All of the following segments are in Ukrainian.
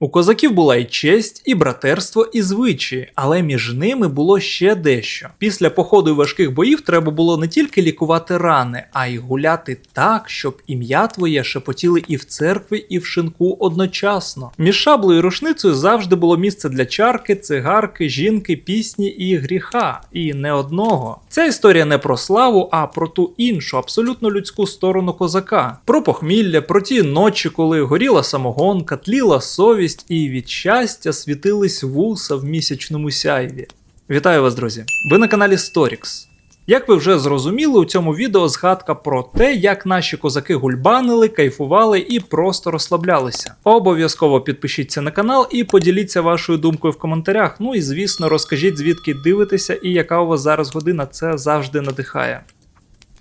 У козаків була і честь, і братерство, і звичаї, але між ними було ще дещо. Після походу і важких боїв треба було не тільки лікувати рани, а й гуляти так, щоб ім'я твоє шепотіли і в церкві, і в шинку одночасно. Між шаблею і рушницею завжди було місце для чарки, цигарки, жінки, пісні і гріха, і не одного. Ця історія не про славу, а про ту іншу, абсолютно людську сторону козака, про похмілля, про ті ночі, коли горіла самогонка, тліла совість і від щастя світились вуса в місячному сяйві. Вітаю вас, друзі! Ви на каналі Storix. Як ви вже зрозуміли, у цьому відео згадка про те, як наші козаки гульбанили, кайфували і просто розслаблялися. Обов'язково підпишіться на канал і поділіться вашою думкою в коментарях. Ну і звісно, розкажіть, звідки дивитеся і яка у вас зараз година. Це завжди надихає.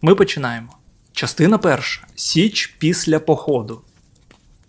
Ми починаємо. Частина перша: Січ після походу.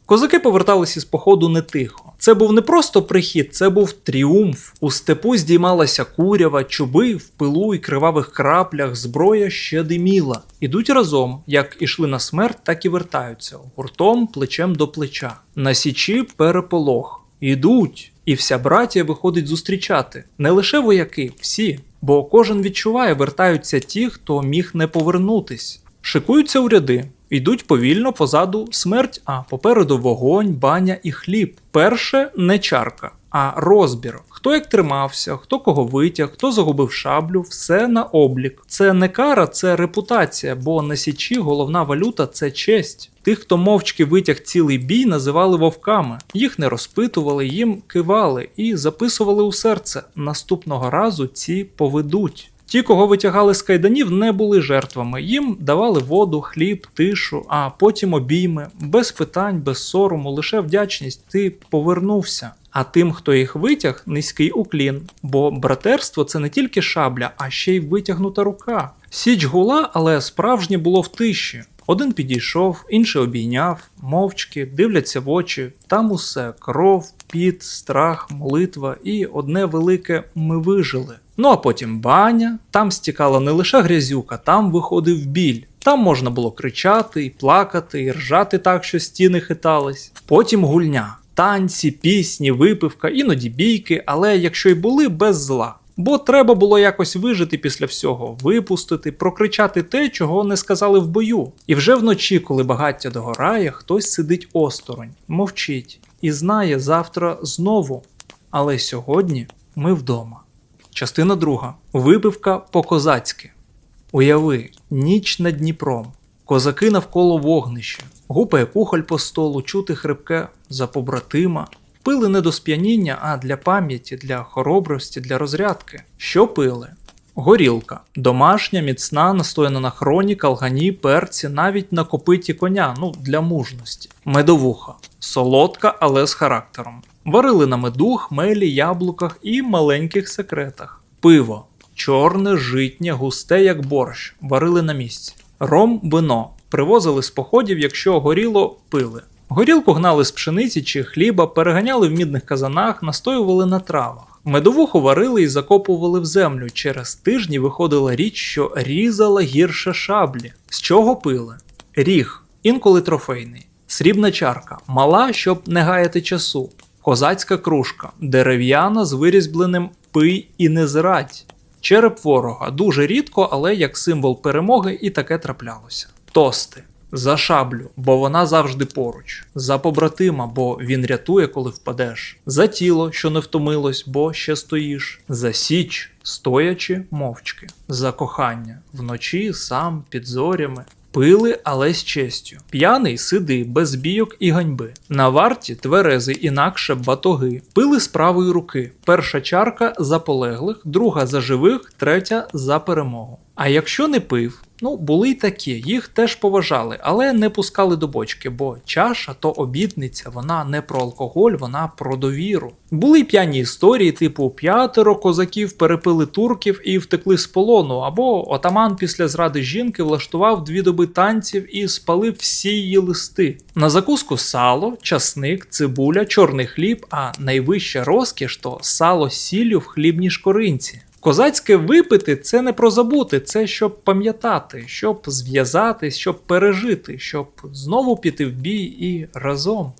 Козаки поверталися з походу не тихо. Це був не просто прихід, це був тріумф. У степу здіймалася курява, чуби в пилу і кривавих краплях, зброя ще диміла. Ідуть разом, як ішли на смерть, так і вертаються, гуртом плечем до плеча. На січі переполох. Ідуть, і вся братія виходить зустрічати. Не лише вояки, всі. Бо кожен відчуває, вертаються ті, хто міг не повернутись. Шикуються у ряди, йдуть повільно позаду смерть, а попереду вогонь, баня і хліб. Перше не чарка, а розбір. Хто як тримався, хто кого витяг, хто загубив шаблю, все на облік. Це не кара, це репутація, бо на січі головна валюта це честь. Тих, хто мовчки витяг цілий бій, називали вовками. Їх не розпитували, їм кивали і записували у серце. Наступного разу ці поведуть. Ті, кого витягали з кайданів, не були жертвами. Їм давали воду, хліб, тишу, а потім обійми, без питань, без сорому, лише вдячність. Ти повернувся. А тим, хто їх витяг, низький уклін. Бо братерство це не тільки шабля, а ще й витягнута рука. Січ гула, але справжнє було в тиші. Один підійшов, інший обійняв, мовчки, дивляться в очі. Там усе кров, піт, страх, молитва і одне велике ми вижили. Ну а потім баня, там стікала не лише грязюка, там виходив біль. Там можна було кричати, і плакати, і ржати так, що стіни хитались. Потім гульня, танці, пісні, випивка, іноді бійки, але якщо й були без зла. Бо треба було якось вижити після всього, випустити, прокричати те, чого не сказали в бою. І вже вночі, коли багаття догорає, хтось сидить осторонь, мовчить і знає завтра знову. Але сьогодні ми вдома. Частина друга. Випивка по-козацьки. Уяви, ніч над Дніпром. Козаки навколо вогнища. Гупає кухоль по столу, чути хрипке за побратима. Пили не до сп'яніння, а для пам'яті, для хоробрості, для розрядки. Що пили? Горілка. Домашня, міцна, настояна на хроні, калгані, перці, навіть на копиті коня, ну для мужності. Медовуха. Солодка, але з характером. Варили на меду, хмелі, яблуках і маленьких секретах. Пиво. Чорне, житнє, густе, як борщ. Варили на місці. Ром, вино. Привозили з походів, якщо горіло, пили. Горілку гнали з пшениці чи хліба, переганяли в мідних казанах, настоювали на травах. Медовуху варили і закопували в землю. Через тижні виходила річ, що різала гірше шаблі. З чого пили? Ріг, інколи трофейний, срібна чарка, мала, щоб не гаяти часу, козацька кружка, дерев'яна з вирізбленим пий і не зрадь. Череп ворога дуже рідко, але як символ перемоги і таке траплялося. Тости. За шаблю, бо вона завжди поруч, за побратима, бо він рятує, коли впадеш, за тіло, що не втомилось, бо ще стоїш, за січ, стоячи мовчки, за кохання, вночі сам під зорями. Пили, але з честю. П'яний сиди, без бійок і ганьби. На варті тверези, інакше батоги. Пили з правої руки. Перша чарка за полеглих, друга за живих, третя за перемогу. А якщо не пив, ну були й такі, їх теж поважали, але не пускали до бочки, бо чаша то обідниця, вона не про алкоголь, вона про довіру. Були п'яні історії, типу п'ятеро козаків перепили турків і втекли з полону, або отаман після зради жінки влаштував дві доби танців і спалив всі її листи. На закуску сало, часник, цибуля, чорний хліб, а найвища розкіш то сало сіллю в хлібній шкоринці. Козацьке випити це не про забути, це щоб пам'ятати, щоб зв'язатись, щоб пережити, щоб знову піти в бій і разом.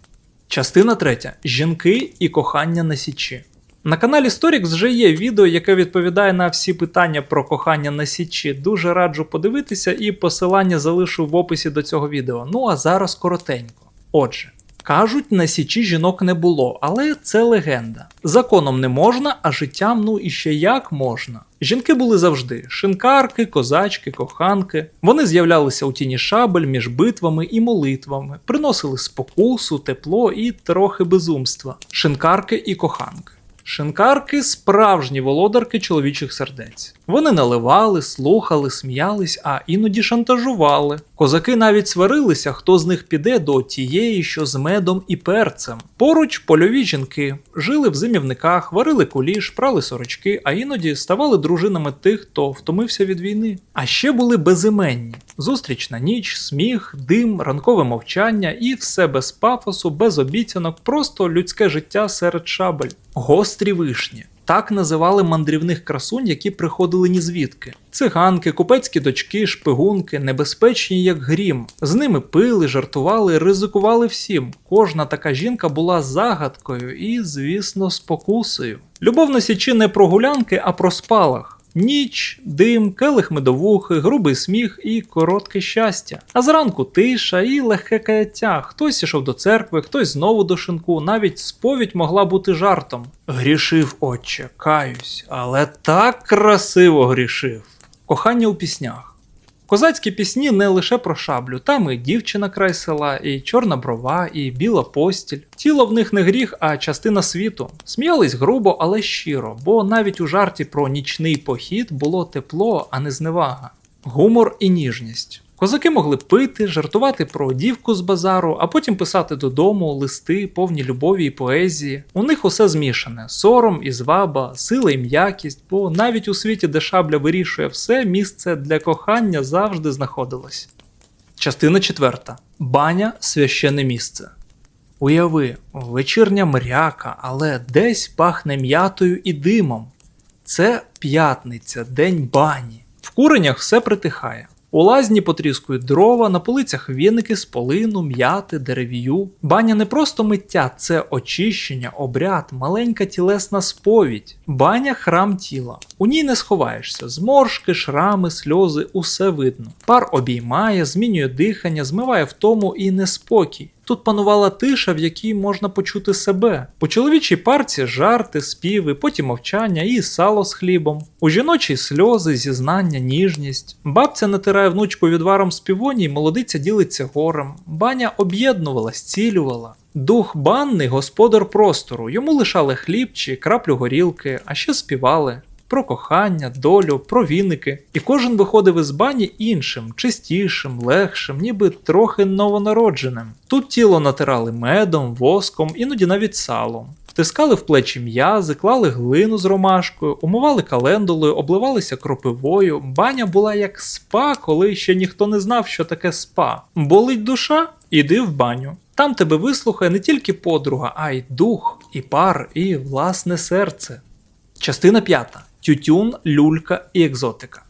Частина третя. Жінки і кохання на січі. На каналі Сторікс вже є відео, яке відповідає на всі питання про кохання на січі. Дуже раджу подивитися, і посилання залишу в описі до цього відео. Ну а зараз коротенько. Отже, кажуть, на січі жінок не було, але це легенда. Законом не можна, а життям ну і ще як можна. Жінки були завжди: шинкарки, козачки, коханки. Вони з'являлися у тіні шабель між битвами і молитвами, приносили спокусу, тепло і трохи безумства. Шинкарки і коханки. Шинкарки справжні володарки чоловічих сердець. Вони наливали, слухали, сміялись, а іноді шантажували. Козаки навіть сварилися, хто з них піде до тієї, що з медом і перцем. Поруч польові жінки жили в зимівниках, варили куліш, прали сорочки, а іноді ставали дружинами тих, хто втомився від війни. А ще були безіменні: зустріч на ніч, сміх, дим, ранкове мовчання і все без пафосу, без обіцянок, просто людське життя серед шабель. Гострі вишні. Так називали мандрівних красунь, які приходили ні звідки. Циганки, купецькі дочки, шпигунки, небезпечні, як грім. З ними пили, жартували, ризикували всім. Кожна така жінка була загадкою і, звісно, спокусою. Любов на січі не про гулянки, а про спалах. Ніч, дим, келих медовухи, грубий сміх і коротке щастя. А зранку тиша і легке каяття. Хтось ішов до церкви, хтось знову до шинку, навіть сповідь могла бути жартом. Грішив, отче, каюсь, але так красиво грішив. Кохання у піснях. Козацькі пісні не лише про шаблю, там і дівчина край села, і чорна брова, і біла постіль. Тіло в них не гріх, а частина світу. Сміялись грубо, але щиро, бо навіть у жарті про нічний похід було тепло, а не зневага. Гумор і ніжність. Козаки могли пити, жартувати про дівку з базару, а потім писати додому листи, повні любові і поезії. У них усе змішане: сором і зваба, сила і м'якість, бо навіть у світі, де шабля вирішує все, місце для кохання завжди знаходилось. Частина четверта. Баня священне місце. Уяви, вечірня мряка, але десь пахне м'ятою і димом. Це п'ятниця, день бані. В куренях все притихає. У лазні потріскують дрова, на полицях віники з полину, м'яти, дерев'ю. Баня не просто миття, це очищення, обряд, маленька тілесна сповідь. Баня храм тіла. У ній не сховаєшся. Зморшки, шрами, сльози, усе видно. Пар обіймає, змінює дихання, змиває втому і неспокій. Тут панувала тиша, в якій можна почути себе. У чоловічій парці жарти, співи, потім мовчання і сало з хлібом. У жіночій сльози, зізнання, ніжність. Бабця натирає внучку відваром з молодиця ділиться горем. Баня об'єднувала, зцілювала. Дух банний господар простору. Йому лишали хліб чи краплю горілки, а ще співали. Про кохання, долю, про віники. І кожен виходив із бані іншим, чистішим, легшим, ніби трохи новонародженим. Тут тіло натирали медом, воском, іноді навіть салом. Втискали в плечі м'язи, клали глину з ромашкою, умивали календулою, обливалися кропивою. Баня була як спа, коли ще ніхто не знав, що таке спа. Болить душа? Іди в баню. Там тебе вислухає не тільки подруга, а й дух, і пар, і власне серце. Частина п'ята. Тютюн, люлька і екзотика.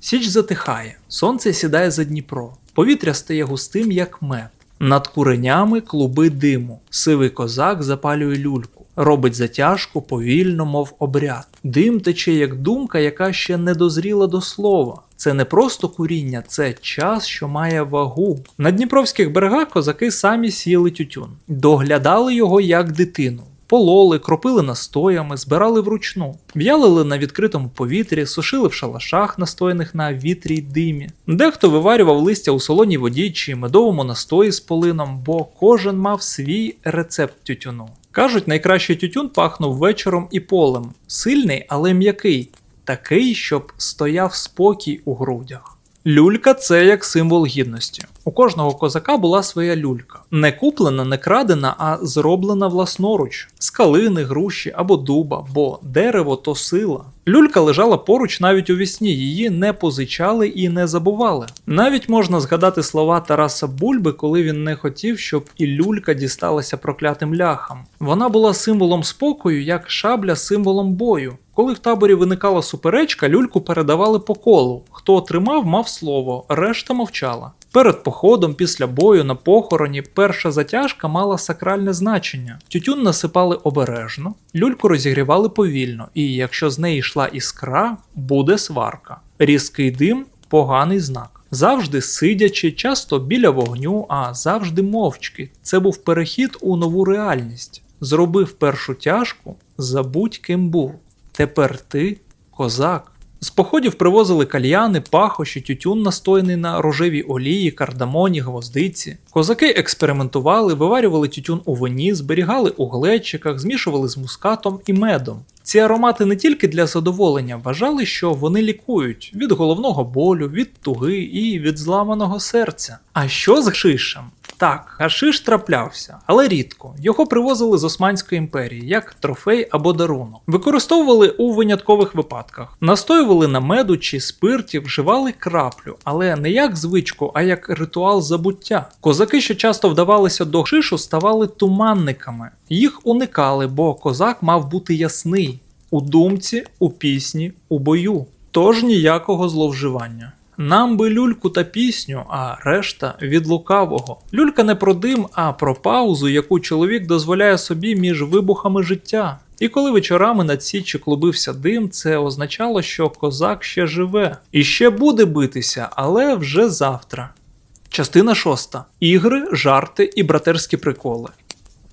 Січ затихає, сонце сідає за Дніпро, повітря стає густим, як мед. Над куренями клуби диму. Сивий козак запалює люльку, робить затяжку повільно, мов обряд. Дим тече як думка, яка ще не дозріла до слова. Це не просто куріння, це час, що має вагу. На дніпровських берегах козаки самі сіяли тютюн, доглядали його як дитину. Пололи, кропили настоями, збирали вручну, в'ялили на відкритому повітрі, сушили в шалашах, настояних на вітрі й димі. Дехто виварював листя у солоній воді чи медовому настої з полином, бо кожен мав свій рецепт тютюну. Кажуть, найкращий тютюн пахнув вечором і полем, сильний, але м'який, такий, щоб стояв спокій у грудях. Люлька це як символ гідності. У кожного козака була своя люлька. Не куплена, не крадена, а зроблена власноруч з калини, груші або дуба, бо дерево то сила. Люлька лежала поруч навіть у вісні, її не позичали і не забували. Навіть можна згадати слова Тараса Бульби, коли він не хотів, щоб і люлька дісталася проклятим ляхам. Вона була символом спокою, як шабля символом бою. Коли в таборі виникала суперечка, люльку передавали по колу. Хто отримав, мав слово, решта мовчала. Перед походом після бою на похороні перша затяжка мала сакральне значення. Тютюн насипали обережно, люльку розігрівали повільно, і якщо з неї йшла іскра, буде сварка. Різкий дим поганий знак. Завжди сидячи, часто біля вогню, а завжди мовчки. Це був перехід у нову реальність. Зробив першу тяжку, забудь ким був. Тепер ти козак. З походів привозили кальяни, пахощі, тютюн настояний на рожевій олії, кардамоні, гвоздиці. Козаки експериментували, виварювали тютюн у вині, зберігали у глечиках, змішували з мускатом і медом. Ці аромати не тільки для задоволення вважали, що вони лікують від головного болю, від туги і від зламаного серця. А що з гашишем? Так, гашиш траплявся, але рідко. Його привозили з Османської імперії як трофей або дарунок. Використовували у виняткових випадках, настоювали на меду чи спирті, вживали краплю, але не як звичку, а як ритуал забуття. Козаки, що часто вдавалися до гашишу, ставали туманниками. Їх уникали, бо козак мав бути ясний у думці, у пісні, у бою. Тож ніякого зловживання. Нам би люльку та пісню, а решта від лукавого. Люлька не про дим, а про паузу, яку чоловік дозволяє собі між вибухами життя. І коли вечорами над січі клубився дим, це означало, що козак ще живе і ще буде битися, але вже завтра. Частина шоста. Ігри, жарти і братерські приколи.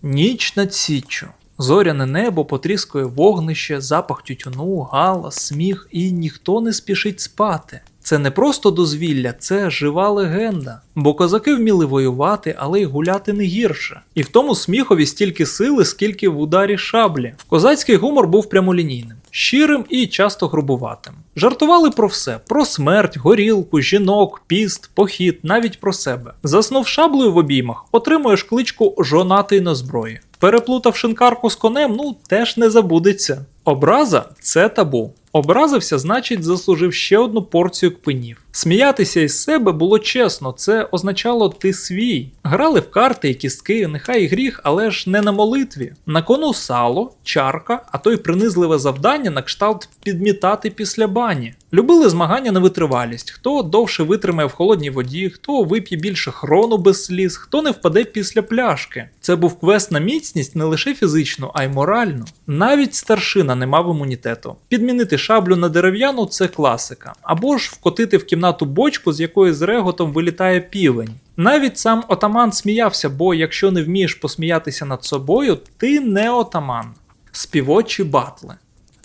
Ніч над січчю. Зоряне небо потріскує вогнище, запах тютюну, галас, сміх, і ніхто не спішить спати. Це не просто дозвілля, це жива легенда. Бо козаки вміли воювати, але й гуляти не гірше. І в тому сміхові стільки сили, скільки в ударі шаблі. Козацький гумор був прямолінійним, щирим і часто грубуватим. Жартували про все: про смерть, горілку, жінок, піст, похід, навіть про себе. Заснув шаблею в обіймах, отримуєш кличку жонатий на зброї. Переплутав шинкарку з конем, ну теж не забудеться. Образа це табу. Образився, значить, заслужив ще одну порцію кпинів. Сміятися із себе було чесно, це означало ти свій. Грали в карти і кістки, нехай гріх, але ж не на молитві. На кону сало, чарка, а то й принизливе завдання на кшталт підмітати після бані. Любили змагання на витривалість, хто довше витримає в холодній воді, хто вип'є більше хрону без сліз, хто не впаде після пляшки. Це був квест на міцність не лише фізичну, а й моральну. Навіть старшина не мав імунітету. Підмінити шаблю на дерев'яну це класика, або ж вкотити в кімнату бочку, з якої з реготом вилітає півень. Навіть сам отаман сміявся, бо якщо не вмієш посміятися над собою, ти не отаман. Співочі батли.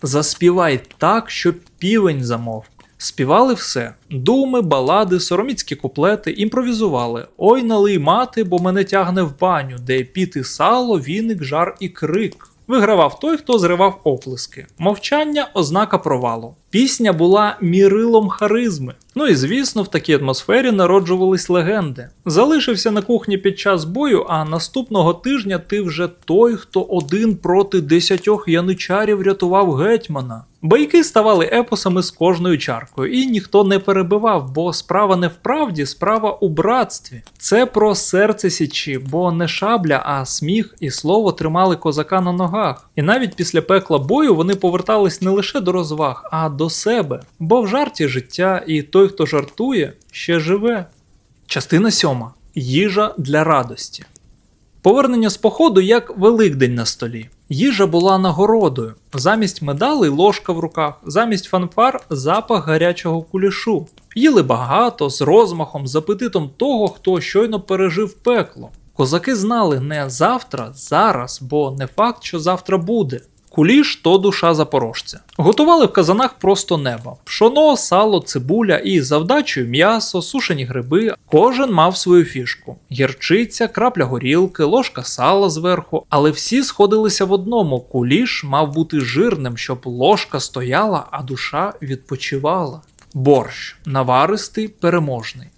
Заспівай так, щоб півень замовк. Співали все: думи, балади, сороміцькі куплети, імпровізували. Ой, налий мати, бо мене тягне в баню, де піти сало, віник, жар і крик. Вигравав той, хто зривав оплески. Мовчання ознака провалу. Пісня була мірилом харизми. Ну і звісно, в такій атмосфері народжувались легенди. Залишився на кухні під час бою, а наступного тижня ти вже той, хто один проти десятьох яничарів рятував гетьмана. Байки ставали епосами з кожною чаркою, і ніхто не перебивав, бо справа не в правді, справа у братстві. Це про серце січі, бо не шабля, а сміх і слово тримали козака на ногах. І навіть після пекла бою вони повертались не лише до розваг, а до себе. Бо в жарті життя, і той, хто жартує, ще живе. Частина сьома. Їжа для радості. Повернення з походу як Великдень на столі. Їжа була нагородою. Замість медалей ложка в руках, замість фанфар запах гарячого кулішу. Їли багато, з розмахом, з апетитом того, хто щойно пережив пекло. Козаки знали не завтра, зараз, бо не факт, що завтра буде. Куліш то душа запорожця. Готували в казанах просто неба: пшоно, сало, цибуля і завдачею м'ясо, сушені гриби. Кожен мав свою фішку: гірчиця, крапля горілки, ложка сала зверху. Але всі сходилися в одному: куліш мав бути жирним, щоб ложка стояла, а душа відпочивала. Борщ наваристий, переможний.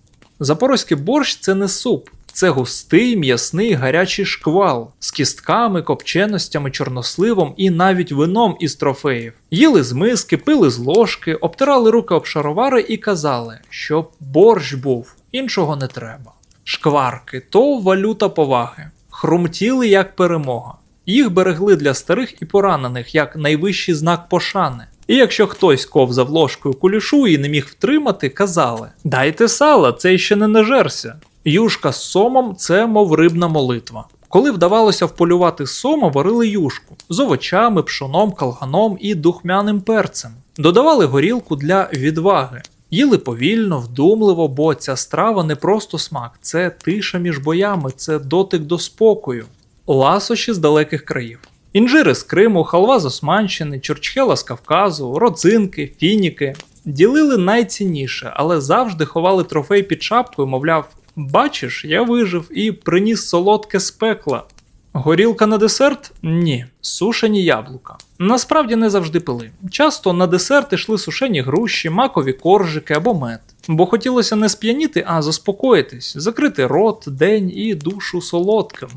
Запорозький борщ це не суп. Це густий, м'ясний гарячий шквал з кістками, копченостями, чорносливом і навіть вином із трофеїв. Їли з миски, пили з ложки, обтирали руки об шаровари і казали, щоб борщ був, іншого не треба. Шкварки то валюта поваги, хрумтіли як перемога. Їх берегли для старих і поранених як найвищий знак пошани. І якщо хтось ковзав ложкою кулішу і не міг втримати, казали: Дайте сала, це ще не нажерся. Юшка з сомом це мов рибна молитва. Коли вдавалося вполювати сома, варили юшку з овочами, пшоном, калганом і духмяним перцем. Додавали горілку для відваги. Їли повільно, вдумливо, бо ця страва не просто смак, це тиша між боями, це дотик до спокою, ласощі з далеких країв. Інжири з Криму, халва з Османщини, чурчхела з Кавказу, родзинки, фініки. Ділили найцінніше, але завжди ховали трофей під шапкою, мовляв, бачиш, я вижив і приніс солодке з пекла. Горілка на десерт? Ні, сушені яблука. Насправді не завжди пили. Часто на десерт йшли сушені груші, макові коржики або мед. Бо хотілося не сп'яніти, а заспокоїтись, закрити рот, день і душу солодким.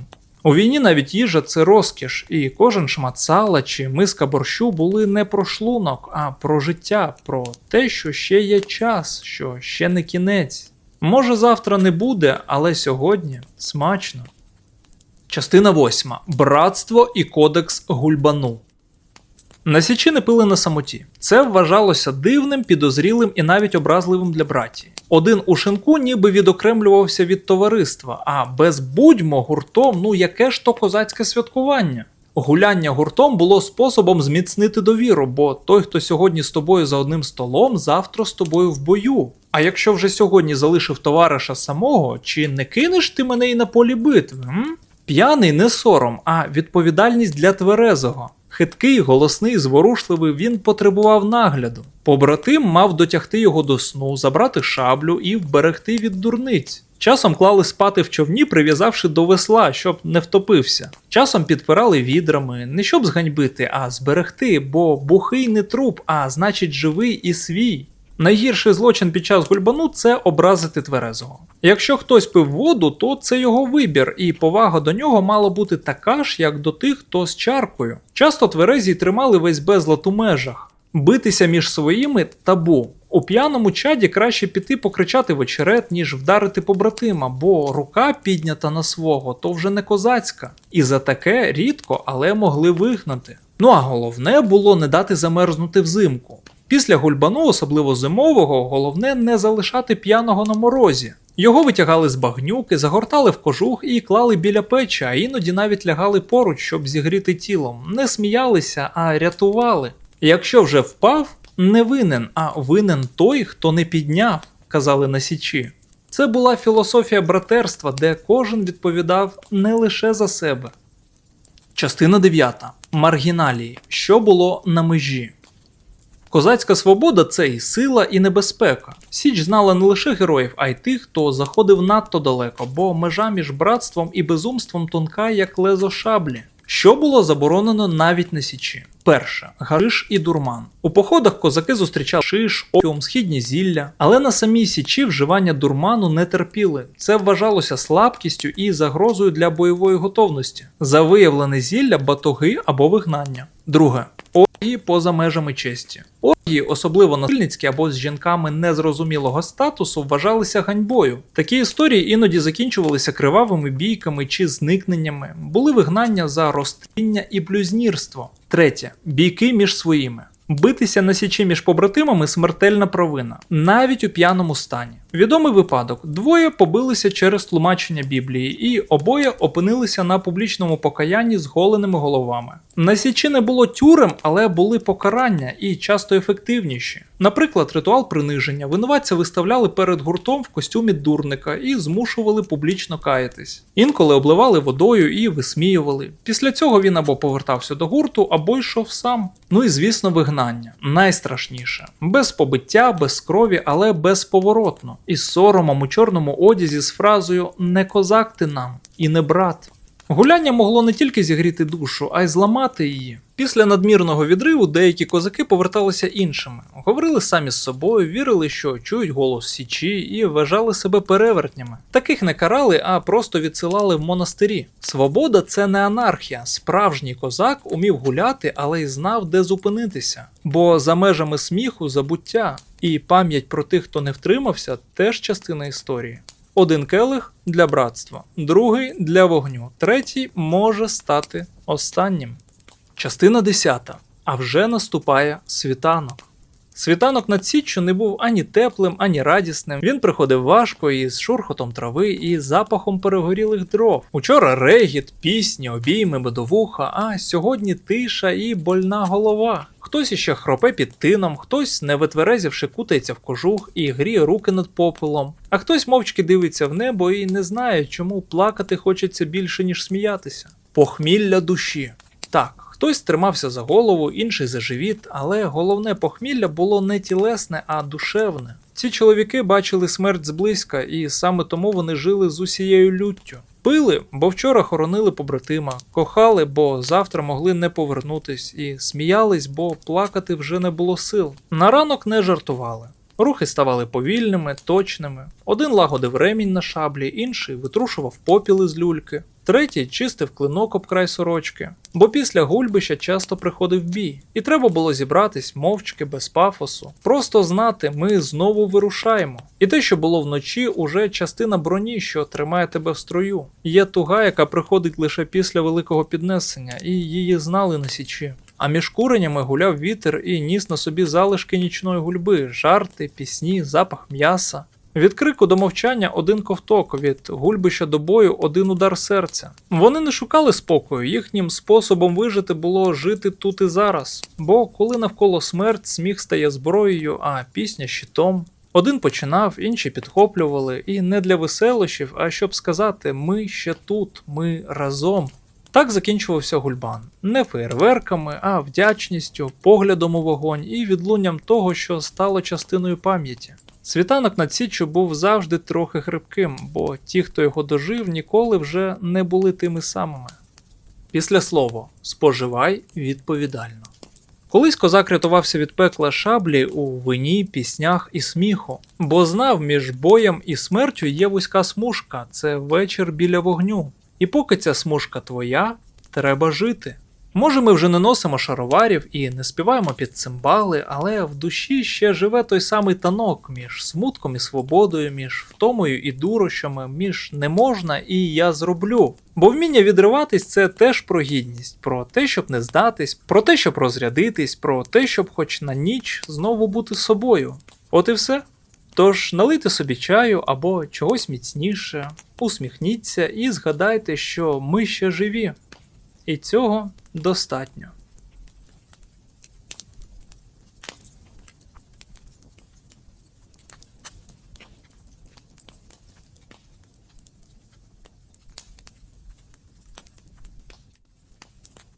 У війні навіть їжа це розкіш, і кожен шмат сала чи миска борщу були не про шлунок, а про життя, про те, що ще є час, що ще не кінець. Може, завтра не буде, але сьогодні смачно. Частина 8. Братство і кодекс Гульбану. На січі не пили на самоті. Це вважалося дивним, підозрілим і навіть образливим для братії. Один у шинку ніби відокремлювався від товариства, а без будьмо гуртом, ну яке ж то козацьке святкування? Гуляння гуртом було способом зміцнити довіру, бо той, хто сьогодні з тобою за одним столом, завтра з тобою в бою. А якщо вже сьогодні залишив товариша самого, чи не кинеш ти мене і на полі битви? М? П'яний не сором, а відповідальність для тверезого. Хиткий, голосний, зворушливий, він потребував нагляду. Побратим мав дотягти його до сну, забрати шаблю і вберегти від дурниць. Часом клали спати в човні, прив'язавши до весла, щоб не втопився. Часом підпирали відрами, не щоб зганьбити, а зберегти, бо бухий не труп, а значить живий і свій. Найгірший злочин під час гульбану це образити тверезого. Якщо хтось пив воду, то це його вибір, і повага до нього мала бути така ж, як до тих, хто з чаркою. Часто тверезі тримали весь безлад у межах. Битися між своїми табу. У п'яному чаді краще піти покричати в очерет, ніж вдарити побратима, бо рука піднята на свого то вже не козацька. І за таке рідко, але могли вигнати. Ну а головне було не дати замерзнути взимку. Після гульбану, особливо зимового, головне не залишати п'яного на морозі. Його витягали з багнюки, загортали в кожух і клали біля печі, а іноді навіть лягали поруч, щоб зігріти тілом. Не сміялися, а рятували. Якщо вже впав, не винен, а винен той, хто не підняв, казали на січі. Це була філософія братерства, де кожен відповідав не лише за себе. Частина 9. Маргіналії. Що було на межі? Козацька свобода це і сила, і небезпека. Січ знала не лише героїв, а й тих, хто заходив надто далеко, бо межа між братством і безумством тонка, як лезо шаблі. Що було заборонено навіть на січі. Перше гариш і дурман. У походах козаки зустрічали шиш, опіум, східні зілля, але на самій січі вживання дурману не терпіли. Це вважалося слабкістю і загрозою для бойової готовності. За виявлене зілля батоги або вигнання. Друге оргії поза межами честі. Оргії, особливо насильницькі або з жінками незрозумілого статусу, вважалися ганьбою. Такі історії іноді закінчувалися кривавими бійками чи зникненнями, були вигнання за розтріння і блюзнірство. Третє бійки між своїми. Битися на січі між побратимами смертельна провина, навіть у п'яному стані. Відомий випадок: двоє побилися через тлумачення Біблії, і обоє опинилися на публічному покаянні з голеними головами. На січі не було тюрем, але були покарання і часто ефективніші. Наприклад, ритуал приниження винуватця виставляли перед гуртом в костюмі дурника і змушували публічно каятись. Інколи обливали водою і висміювали. Після цього він або повертався до гурту, або йшов сам. Ну і звісно, вигнання найстрашніше без побиття, без крові, але безповоротно, із соромом у чорному одязі з фразою Не козак ти нам і не брат. Гуляння могло не тільки зігріти душу, а й зламати її. Після надмірного відриву деякі козаки поверталися іншими, говорили самі з собою, вірили, що чують голос січі, і вважали себе перевертнями. Таких не карали, а просто відсилали в монастирі. Свобода це не анархія. Справжній козак умів гуляти, але й знав, де зупинитися. Бо за межами сміху забуття і пам'ять про тих, хто не втримався, теж частина історії. Один келих для братства, другий для вогню, третій може стати останнім. Частина 10. А вже наступає світанок. Світанок над Січчю не був ані теплим, ані радісним. Він приходив важко із шурхотом трави і запахом перегорілих дров. Учора регіт, пісні, обійми, медовуха, а сьогодні тиша і больна голова. Хтось іще хропе під тином, хтось, не витверезівши, кутається в кожух і гріє руки над попелом, а хтось мовчки дивиться в небо і не знає, чому плакати хочеться більше, ніж сміятися. Похмілля душі. Так, хтось тримався за голову, інший за живіт, але головне похмілля було не тілесне, а душевне. Ці чоловіки бачили смерть зблизька, і саме тому вони жили з усією люттю. Пили, бо вчора хоронили побратима, кохали, бо завтра могли не повернутись, і сміялись, бо плакати вже не було сил. На ранок не жартували. Рухи ставали повільними, точними. Один лагодив ремінь на шаблі, інший витрушував попіли з люльки, третій чистив клинок об край сорочки. Бо після гульбища часто приходив бій, і треба було зібратись мовчки, без пафосу. Просто знати, ми знову вирушаємо. І те, що було вночі, уже частина броні, що тримає тебе в строю. Є туга, яка приходить лише після великого піднесення, і її знали на січі. А між куренями гуляв вітер і ніс на собі залишки нічної гульби, жарти, пісні, запах м'яса. Від крику до мовчання один ковток, від гульбища до бою один удар серця. Вони не шукали спокою, їхнім способом вижити було жити тут і зараз. Бо коли навколо смерть, сміх стає зброєю, а пісня щитом. Один починав, інші підхоплювали, і не для веселощів, а щоб сказати: ми ще тут, ми разом. Так закінчувався гульбан не феєрверками, а вдячністю, поглядом у вогонь і відлунням того, що стало частиною пам'яті. Світанок над Січчю був завжди трохи хрипким, бо ті, хто його дожив, ніколи вже не були тими самими. Після слова споживай відповідально. Колись козак рятувався від пекла шаблі у вині, піснях і сміху, бо знав, між боєм і смертю є вузька смужка це вечір біля вогню. І поки ця смужка твоя, треба жити. Може, ми вже не носимо шароварів і не співаємо під цимбали, але в душі ще живе той самий танок між смутком і свободою, між втомою і дурощами, між не можна і я зроблю. Бо вміння відриватись це теж про гідність, про те, щоб не здатись, про те, щоб розрядитись, про те, щоб хоч на ніч знову бути собою. От і все. Тож налийте собі чаю або чогось міцніше, усміхніться і згадайте, що ми ще живі. І цього достатньо.